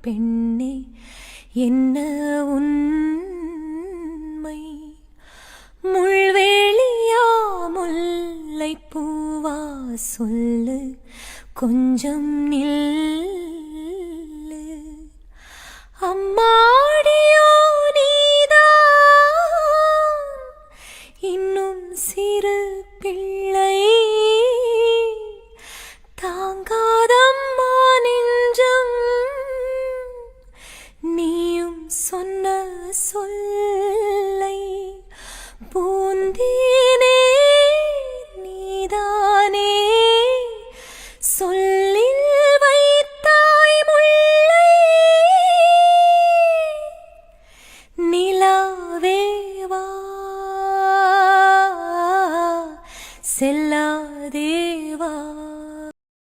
பெண்ணே என்ன உண்மை? முள்வேளியா முல்லை பூவா சொல்லு கொஞ்சம் நில் சொன்ன சொல்லை பூந்தீனே நீதானே. சொல்லில் வைத்தாய் முல்லை. நிலாவேவா செல்லாதே.